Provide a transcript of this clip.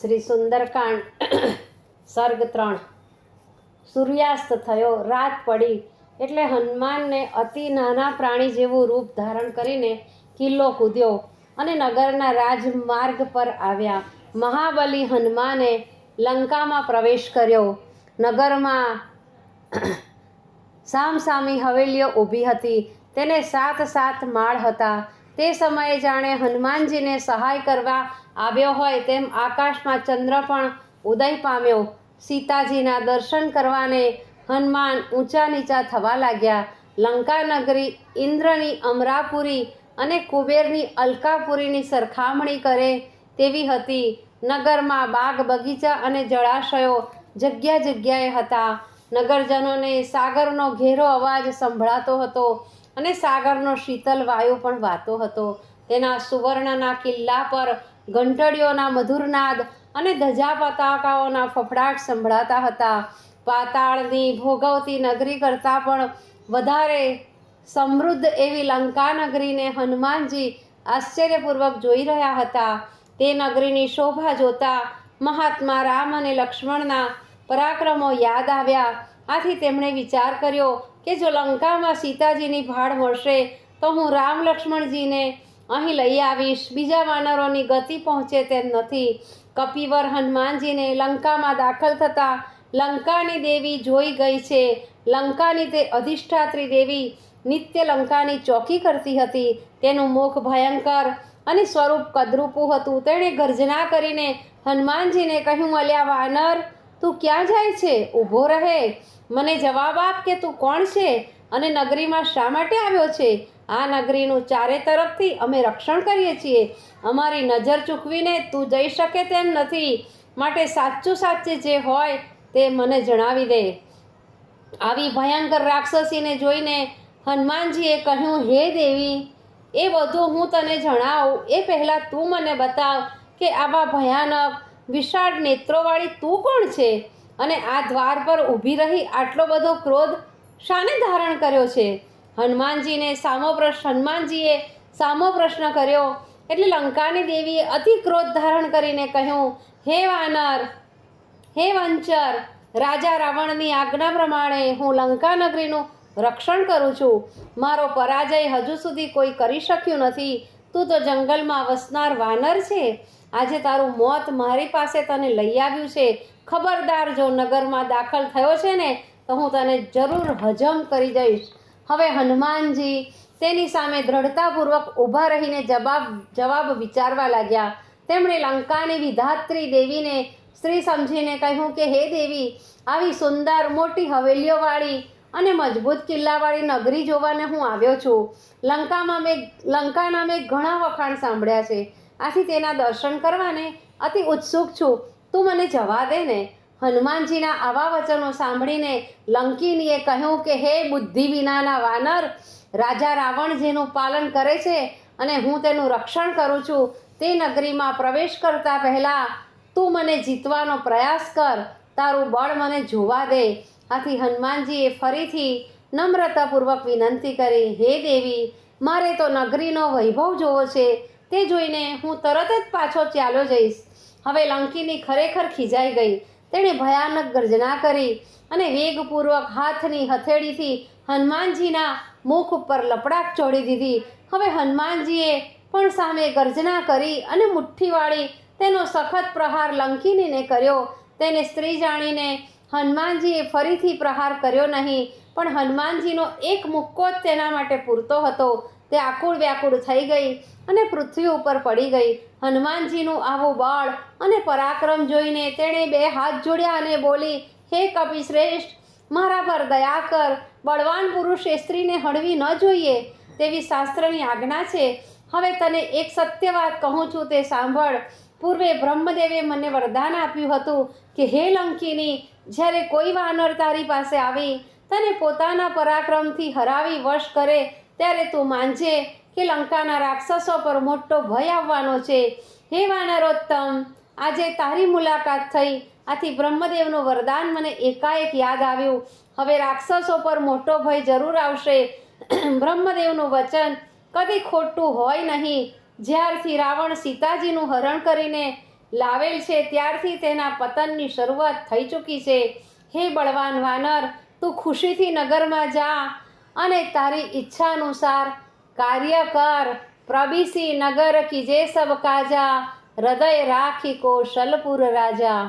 શ્રી સુંદરકાંડ સર્ગ ત્રણ. સૂર્યાસ્ત થયો, રાત પડી, એટલે હનુમાનને અતિ નાના પ્રાણી જેવું રૂપ ધારણ કરીને કિલ્લો કૂદ્યો અને નગરના રાજમાર્ગ પર આવ્યા. મહાબલી હનુમાને લંકામાં પ્રવેશ કર્યો. નગરમાં સામસામી હવેલીઓ ઊભી હતી. તેને સાત સાત માળ હતા. તે સમયે જાણે હનુમાનજીને સહાય કરવા આવ્યો હોય તેમ આકાશમાં ચંદ્ર પણ ઉદય પામ્યો. સીતાજીના દર્શન કરવાને હનુમાન ઊંચા નીચા થવા લાગ્યા. લંકા નગરી ઇન્દ્રની અમરાપુરી અને કુબેરની અલકાપુરીની સરખામણી કરે તેવી હતી. નગરમાં બાગ બગીચા અને જળાશયો જગ્યા જગ્યાએ હતા. નગરજનોને સાગરનો ઘેરો અવાજ સંભળાતો હતો. અને સાગરનો શીતલ વાયુ પણ વાતો હતો. તેના સુવર્ણના કિલ્લા પર ઘંટડીઓના મધુરનાદ અને ધજા પતાકાઓના ફફડાટ સંભળાતા હતા. પાતાળની ભોગવતી નગરી કરતાં પણ વધારે સમૃદ્ધ એવી લંકા નગરીને હનુમાનજી આશ્ચર્યપૂર્વક જોઈ રહ્યા હતા. તે નગરીની શોભા જોતા મહાત્મા રામ અને લક્ષ્મણના પરાક્રમો યાદ આવ્યા. આથી તેમણે વિચાર કર્યો કે જો લંકામાં સીતાજીની ભાળ મળશે, તો હું રામ લક્ષ્મણજીને અહીં લઈ આવીશ. બીજા વાનરોની ગતિ પહોંચે તેમ નથી. કપિવર હનુમાનજીને લંકામાં દાખલ થતાં લંકાની દેવી જોઈ ગઈ છે. લંકાની તે અધિષ્ઠાત્રી દેવી નિત્ય લંકાની ચોકી કરતી હતી. તેનું મુખ ભયંકર અને સ્વરૂપ કદરૂપું હતું. તેણે ગર્જના કરીને હનુમાનજીને કહ્યું, અલ્યા વાનર તું ક્યાં જાય છે? ઊભો રહે. મને જવાબ આપ કે તું કોણ છે? અને નગરીમાં શા માટે આવ્યો છે? આ નગરીનું ચારે તરફથી અમે રક્ષણ કરીએ છીએ. અમારી નજર ચૂકવીને તું જઈ શકે તેમ નથી. માટે સાચું સાચે જે હોય તે મને જણાવી દે. આવી ભયંકર રાક્ષસીને જોઈને હનુમાનજીએ કહ્યું, હે દેવી, એ બધું હું તને જણાવું. એ પહેલાં તું મને બતાવ કે આવા ભયાનક વિશાળ નેત્રોવાળી તું કોણ છે? અને આ દ્વાર પર ઊભી રહી આટલો બધો ક્રોધ શાને ધારણ કર્યો છે? હનુમાનજીને સામો પ્રશ્ન હનુમાનજીએ સામો પ્રશ્ન કર્યો. એટલે લંકાની દેવીએ અતિ ક્રોધ ધારણ કરીને કહ્યું, હે વાનર, હે વંચર, રાજા રાવણની આજ્ઞા પ્રમાણે હું લંકા નગરીનું રક્ષણ કરું છું. મારો પરાજય હજુ સુધી કોઈ કરી શક્યું નથી. તું તો જંગલમાં વસનાર વાનર છે. આજે તારું મોત મારી પાસે તને લઈ આવ્યું છે. ખબરદાર જો નગરમાં દાખલ થયો છે ને, તો હું તને જરૂર હજમ કરી જઈશ હવે હનુમાનજી તેની સામે દ્રઢતાપૂર્વક ઊભા રહીને જવાબ જવાબ વિચારવા લાગ્યા. તેમણે લંકાની વિધાત્રી દેવીને સ્ત્રી સમજીને કહ્યું કે, હે દેવી, આવી સુંદર મોટી હવેલીઓવાળી અને મજબૂત કિલ્લાવાળી નગરી જોવાને હું આવ્યો છું. લંકામાં મેં, લંકાના મેં ઘણા વખાણ સાંભળ્યા છે. આથી તેના દર્શન કરવાને અતિ ઉત્સુક છું. તું મને જવા દે ને. હનુમાનજીના આવા વચનો સાંભળીને લંકીનીએ કહ્યું કે, હે બુદ્ધિ વિનાના વાનર, રાજા રાવણ જેનું પાલન કરે છે અને હું તેનું રક્ષણ કરું છું. તે નગરીમાં પ્રવેશ કરતા પહેલાં તું મને જીતવાનો પ્રયાસ કર. તારું બળ મને જોવા દે. આથી હનુમાનજીએ ફરીથી નમ્રતાપૂર્વક વિનંતી કરી, હે દેવી, મારે તો નગરીનો વૈભવ જોવો છે, તે જોઈને હું તરત જ પાછો ચાલ્યો જઈશ. હવે લંકીની ખરેખર ખીજાઈ ગઈ. તેણે ભયાનક ગર્જના કરી અને વેગપૂર્વક હાથની હથેળીથી હનુમાનજીના મુખ ઉપર લપડાક ચોડી દીધી. હવે હનુમાનજીએ પણ સામે ગર્જના કરી અને મુઠ્ઠીવાળી તેનો સખત પ્રહાર લંકીનીને કર્યો. તેને સ્ત્રી જાણીને હનુમાનજીએ ફરીથી પ્રહાર કર્યો નહીં, પણ હનુમાનજીનો એક મુક્કો જ તેના માટે પૂરતો હતો. તે આકુળ વ્યાકુળ થઈ ગઈ અને પૃથ્વી ઉપર પડી ગઈ. હનુમાનજીનું આવું બળ અને પરાક્રમ જોઈને તેણે બે હાથ જોડ્યા અને બોલી, હે કપિશ્રેષ્ઠ, મારા પર દયા કર. બળવાન પુરુષે સ્ત્રીને હળવી ન જોઈએ. તેવી શાસ્ત્રની આજ્ઞા છે. હવે તને એક સત્ય વાત કહું છું તે સાંભળ. પૂર્વે બ્રહ્મદેવે મને વરદાન આપ્યું હતું કે હે લંકીની, જ્યારે કોઈ વાનર તારી પાસે આવી, તને પોતાના પરાક્રમથી હરાવી વશ કરે, ત્યારે તું માનજે કે લંકાના રાક્ષસો પર મોટો ભય આવવાનો છે. હે વાનરોત્તમ, આજે તારી મુલાકાત થઈ. આથી બ્રહ્મદેવનું વરદાન મને એકાએક યાદ આવ્યું. હવે રાક્ષસો પર મોટો ભય જરૂર આવશે. બ્રહ્મદેવનું વચન કદી ખોટું હોય નહીં. જ્યારથી રાવણ સીતાજીનું હરણ કરીને લાવેલ છે, ત્યારથી તેના પતનની શરૂઆત થઈ ચૂકી છે. હે બળવાન વાનર, તું ખુશીથી નગરમાં જા અને તારી ઈચ્છા અનુસાર કાર્ય કર. પ્રબીસી નગર કી જે સબ કાજા, હૃદય રાખી કોશલપુર રાજા.